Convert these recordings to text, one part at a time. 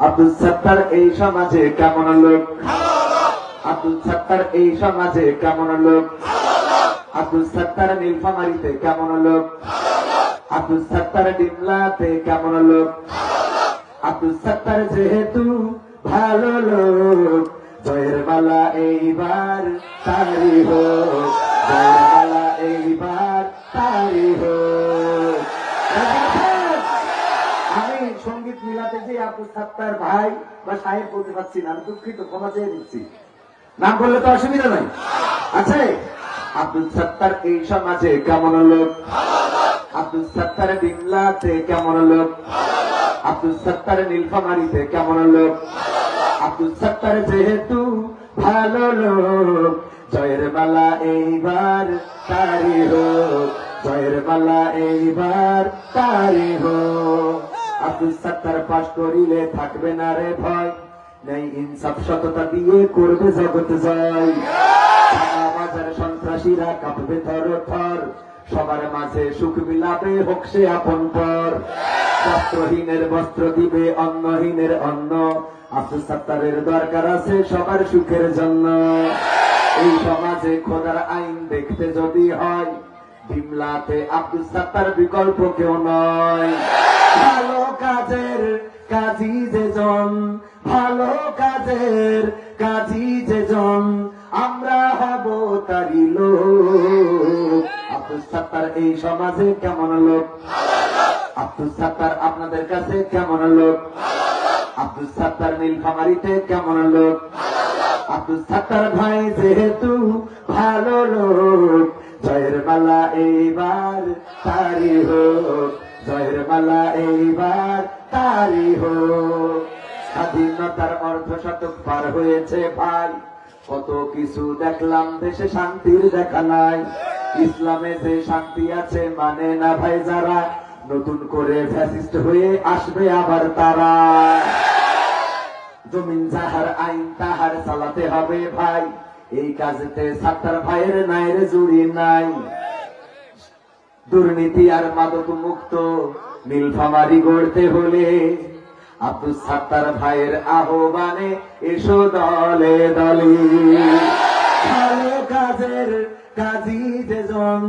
আব্দুল সত্তার এই সমাজে কেমন লোক? আব্দুল সত্তার এই সমাজে কেমন লোক? আব্দুল সত্তার নীলফামারিতে কেমন লোক? আব্দুল সত্তার ডিমলাতে কেমন লোক? আব্দুল সত্তার যেহেতু ভালো লোক, জয়ের মালা এইবার তারি হোক, জয়ের মালা এইবার তারি হোক আমি সংগীত মিলাতে যে আব্দুল সত্তার ভাই বা সাহেব বলতে পারছি না, আমি দুঃখিত, ক্ষমা চেয়ে দিচ্ছি নাম বললে তো অসুবিধা নাই। আছে? আব্দুল সত্তার এই সমাজে কেমন লোক? আব্দুল সত্তার বিমলাতে কেমন লোক? আব্দুল সত্তার নীলফামারিতে কেমন লোক? আব্দুল সত্তার যেহেতু ভালো লোক, জয়ের মালা এইবার তারি হোক, জয়ের মালা এইবার তারি হোক। আব্দুল সত্তার পাশ করিলে থাকবে না রে ভয়। নেই ইনসাফ সততা দিয়ে করবে জগৎ জয়। বাজার সন্ত্রাসীরা কাঁপবে থর থর সবার মাঝে সুখ বিলাবে হোক সে আপন পর। বস্ত্রহীনের বস্ত্র দিবে, অন্নহীনের অন্ন। আব্দুল সত্তারের দরকার আছে সবার সুখের জন্য। এই সমাজে খোদার আইন দেখতে যদি হয় বিমলাতে আব্দুল সত্তার বিকল্প কেউ নয়। ভালো কাজের কাজী যেজন ভালো কাজের কাজী যেজন আমরা হব তারি লোক। আব্দুল সত্তার এই সমাজে কেমন লোক? আব্দুল সত্তার আপনাদের কাছে কেমন লোক? আব্দুল সত্তার নীলফামারিতে কেমন লোক? আব্দুল সত্তার ভাই যেহেতু ভালো লোক, জয়ের বালা এইবার তারি হোক। মালা এইবার তারি হোক স্বাধীনতার অর্ধ শতক পার হয়েছে ভাই। কত কিছু দেখলাম, দেশে শান্তির দেখা নাই। ইসলামে যে শান্তি আছে মানে না ভাই যারা? নতুন করে ফ্যাসিস্ট হয়ে আসবে আবার তারা। জমিন যাহার আইন, তাহার চালাতে হবে ভাই। এই কাজেতে সাত্তার ভাইয়ের নাইরে জুড়ি নাই। দুর্নীতি আর মাদক মুক্ত নীলফামারি গড়তে হলে আব্দুল সাত্তার ভাইয়ের আহ্বানে এসো দলে দলে। ভালো কাজের কাজী যেজন,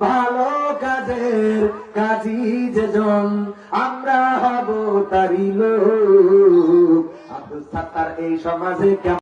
ভালো কাজের কাজী যেজন, আমরা হব তারি লোক। আব্দুল সাত্তার এই সমাজে